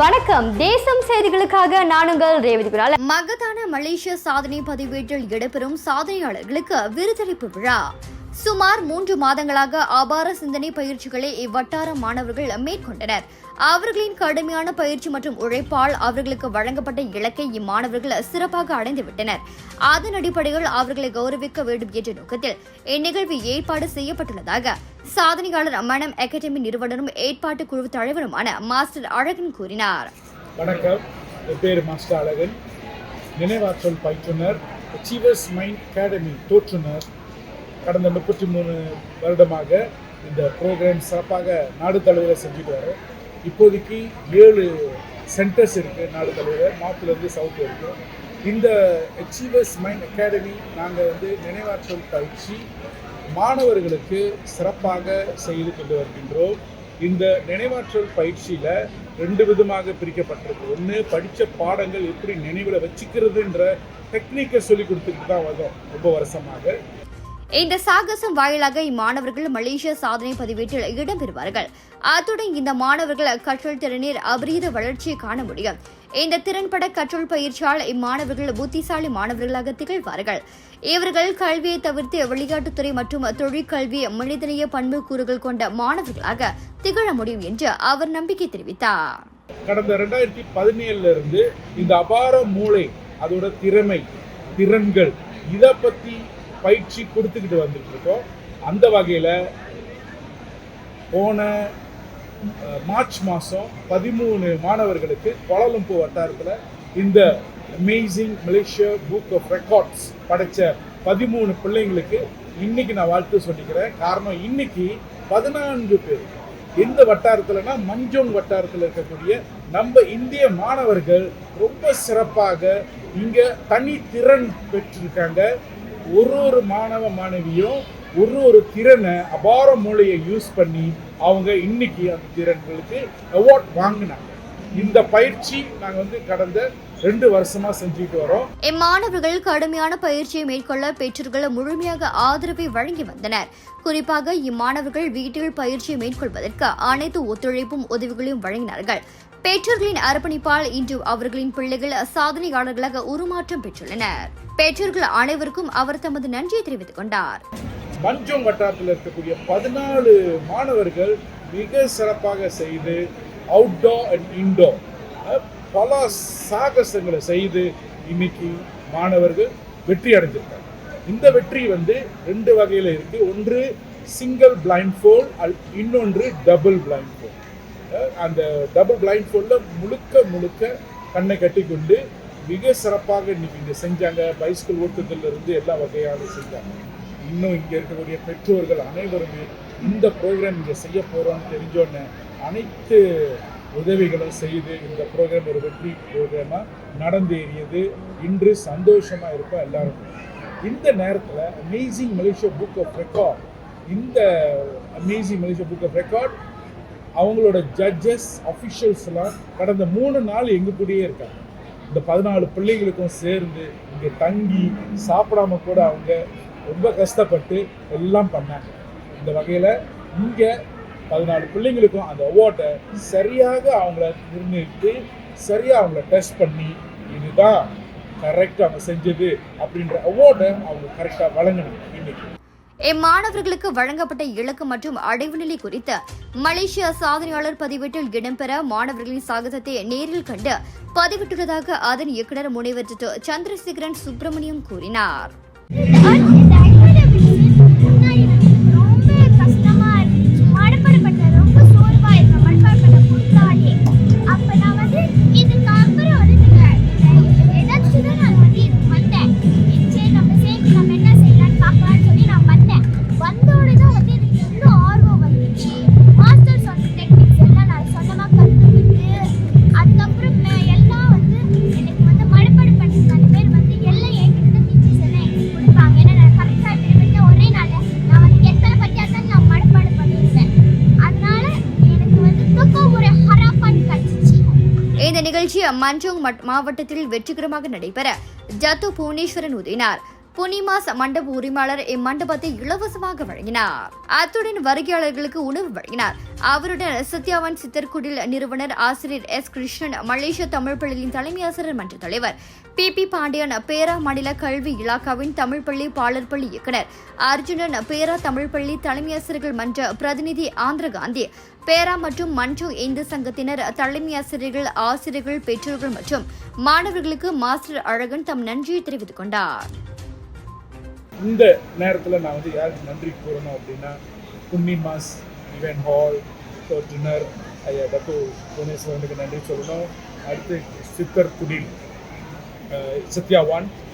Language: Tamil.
வணக்கம். தேசம் செய்திகளுக்காக நானுங்கள் ரேவதி குணால் மகத்தான மலேசிய சாதனை பதிவேட்டில் இடம்பெறும் சாதனையாளர்களுக்கு விருதளிப்பு விழா. சுமார் மூன்று மாதங்களாக அபார சிந்தனை பயிற்சிகளை இவ்வட்டார மாணவர்கள் மேற்கொண்டனர். அவர்களின் கடுமையான பயிற்சி மற்றும் உழைப்பால் அவர்களுக்கு வழங்கப்பட்ட இலக்கை இம்மாணவர்கள் சிறப்பாக அடைந்துவிட்டனர். அதன் அடிப்படையில் அவர்களை கௌரவிக்க வேண்டும் என்ற நோக்கத்தில் இந்நிகழ்வு ஏற்பாடு செய்யப்பட்டுள்ளதாக சாதனையாளர் மனம் அகாடமி நிறுவனரும் ஏற்பாட்டு குழு தலைவருமான மாஸ்டர் அழகன் கூறினார். வணக்கம். என் பேர் மாஸ்டர் அழகன். நினைவாற்றல் பயிற்றுனர் அச்சீவர்ஸ் மைண்ட் அகாடமி தோற்றுனர். கடந்த முப்பத்தி மூணு வருடமாக இந்த ப்ரோக்ராம் சிறப்பாக நாடு தலைவரை செஞ்சுட்டு வரோம் இப்போதைக்கு ஏழு சென்டர்ஸ் இருக்குது நாடு தலைவர் நார்த்லேருந்து சவுத் வரைக்கும். இந்த அச்சீவர்ஸ் மைண்ட் அகாடமி நாங்கள் வந்து நினைவாற்றல் பயிற்சி மாணவர்களுக்கு சிறப்பாக செய்து கொண்டு வருகின்றோம். இந்த நினைவாற்றல் பயிற்சியில் ரெண்டு விதமாக பிரிக்கப்பட்டிருக்கு. ஒன்று படித்த பாடங்கள் எப்படி நினைவில் வச்சுக்கிறதுன்ற டெக்னிக்கை சொல்லி கொடுத்துட்டு தான் வந்தோம் ரொம்ப வருஷமாக. இந்த சாகசம் வாயிலாக இம்மாணவர்கள் மலேசிய சாதனை பதிவேட்டில் இடம்பெறுவார்கள். அத்துடன் இந்த மாணவர்கள் கற்றல் திறனில் அபரீத வளர்ச்சியை காண முடியும். இந்த திறன்பட கற்றல் பயிற்சியால் இம்மாணவர்கள் புத்திசாலி மாணவர்களாக திகழ்வார்கள். இவர்கள் கல்வியை தவிர்த்து விளையாட்டுத்துறை மற்றும் தொழிற்கல்வி மனிதநேய பண்பு கூறுகள் கொண்ட மாணவர்களாக திகழ முடியும் என்று அவர் நம்பிக்கை தெரிவித்தார். கடந்த ரெண்டாயிரத்தி பதினேழுல இருந்து இந்த அபார மூளை அதோட திறமை திறன்கள் இதை பற்றி பயிற்சி கொடுத்துக்கிட்டு வந்துட்டு இருக்கோம். அந்த வகையில் போன மார்ச் மாதம் பதிமூணு மாணவர்களுக்கு கோலாலம்பூர் வட்டாரத்தில் இந்த amazing Malaysia book of records படைச்ச பதிமூணு பிள்ளைங்களுக்கு இன்னைக்கு நான் வாழ்த்து சொல்லிக்கிறேன். காரணம் இன்னைக்கு பதினான்கு பேர். எந்த வட்டாரத்தில்னா மஞ்சோங் வட்டாரத்தில் இருக்கக்கூடிய நம்ம இந்திய மாணவர்கள் ரொம்ப சிறப்பாக இங்கே தனித்திறன் பெற்றிருக்காங்க. ஒரு ஒரு மாணவ மாணவியும் ஒரு ஒரு திறனை அபார மூளையை யூஸ் பண்ணி அவங்க இன்னைக்கு அந்த திறன்களுக்கு அவார்ட் வாங்கினாங்க. இந்த பயிற்சி நாங்கள் வந்து கடந்த ரெண்டு வருஷமா செஞ்சுட்டு வரோம். இம்மாணவர்கள் கடுமையான பயிற்சியை மேற்கொள்ள பெற்றோர்கள் முழுமையாக ஆதரவை வழங்கி வந்தனர். குறிப்பாக இம்மாணவர்கள் வீட்டில் பயிற்சியை மேற்கொள்வதற்கு அனைத்து ஒத்துழைப்பும் உதவிகளையும் வழங்கினார்கள். பெற்றோர்களின் அர்ப்பணிப்பால் இன்று அவர்களின் பிள்ளைகள் சாதனையாளர்களாக உருமாற்றம் பெற்றுள்ளனர். பெற்றோர்கள் அனைவருக்கும் அவர் தமது நன்றியை தெரிவித்துக் கொண்டார். மஞ்சோங் வட்டாரத்தில் இருக்கக்கூடிய பதினாலு மாணவர்கள் மிக சிறப்பாக செய்து அவுட்டோர் அண்ட் இன்டோர் பல சாகசங்களை செய்து இன்னைக்கு மாணவர்கள் வெற்றி அடைஞ்சிருக்காங்க. இந்த வெற்றி வந்து ரெண்டு வகையில் இருக்குது ஒன்று சிங்கிள் பிளைண்ட் ஃபோல் இன்னொன்று டபுள் பிளைண்ட் ஃபோல் அந்த டபுள் பிளைண்ட் ஃபோலில் முழுக்க முழுக்க கண்ணை கட்டி கொண்டு மிக சிறப்பாக இன்னைக்கு இங்கே செஞ்சாங்க. பைஸ்கிள் ஓட்டுதல்ல இருந்து எல்லா வகையான செஞ்சாங்க. இன்னும் இங்கே இருக்கக்கூடிய பெற்றோர்கள் அனைவருமே இந்த ப்ரோக்ராம் இங்கே செய்ய போகிறோம்னு தெரிஞ்சோடனே அனைத்து உதவிகளும் செய்து இந்த ப்ரோக்ராம் ஒரு வெற்றி ப்ரோக்ராமாக நடந்தேறியது இன்று சந்தோஷமாக இருப்போம் எல்லாரும். இந்த நேரத்தில் amazing Malaysia book of record இந்த amazing Malaysia book of record அவங்களோட ஜட்ஜஸ் அஃபிஷியல்ஸ்லாம் கடந்த மூணு நாள் எங்கள் கூடயே இருக்காங்க. இந்த பதினாலு பிள்ளைங்களுக்கும் சேர்ந்து இங்கே தங்கி சாப்பிடாம கூட அவங்க ரொம்ப கஷ்டப்பட்டு எல்லாம் பண்ணாங்க. இந்த வகையில் இங்கே பதினாலு பிள்ளைங்களுக்கும் அந்த அவார்டை சரியாக அவங்கள நிர்ணயித்து சரியாக அவங்கள டெஸ்ட் பண்ணி இதுதான் கரெக்டாக அவங்க செஞ்சது அப்படின்ற அவார்டை அவங்க கரெக்டாக வழங்கணும் இன்னைக்கு. இம்மாணவர்களுக்கு வழங்கப்பட்ட இலக்கு மற்றும் அடைவு நிலை குறித்து மலேசிய சாதனையாளர் பதிவேட்டில் இடம்பெற மாணவர்களின் சாகசத்தை நேரில் கண்டு பதிவிட்டுள்ளதாக அதன் இயக்குநர் முனைவர் சந்திரசேகரன் சுப்பிரமணியம் கூறினார். நிகழ்ச்சி மஞ்சோங் மாவட்டத்தில் வெற்றிகரமாக நடைபெற ஜத்து புவனேஸ்வரன் உதவினார். புனிமாஸ் மண்டப உரிமையாளர் இம்மண்டபத்தை இலவசமாக வழங்கினார். அத்துடன் வருகையாளர்களுக்கு உணவு வழங்கினார். அவருடன் சத்யாவன் சித்தர்குடில் நிறுவனர் ஆசிரியர் எஸ் கிருஷ்ணன் மலேசிய தமிழ் பள்ளியின் தலைமை ஆசிரியர் மன்ற தலைவர் பி. பி. பாண்டியன் பேரா மாநில கல்வி இலாக்காவின் தமிழ் பள்ளி பாலர் பள்ளி இயக்குனர் அர்ஜுனன் பேரா தமிழ் பள்ளி தலைமை ஆசிரியர்கள் மன்ற பிரதிநிதி ஆந்திர காந்தி பேரா மற்றும் மன்று இந்து சங்கத்தினர் தலைமை ஆசிரியர்கள் ஆசிரியர்கள் பெற்றோர்கள் மற்றும் மாணவர்களுக்கு மாஸ்டர் அழகன் தம் நன்றியை தெரிவித்துக் கொண்டார். இந்த நேரத்தில் நான் வந்து யாருக்கு நன்றி கூறணும் அப்படின்னா குன்னி மாஸ் இவன் ஹால் டின்னர் ஐயா டப்பு புவனேஸ்வரனுக்கு நன்றி சொல்லணும். அடுத்து சித்தர் குடில் சத்யா சத்யாவான்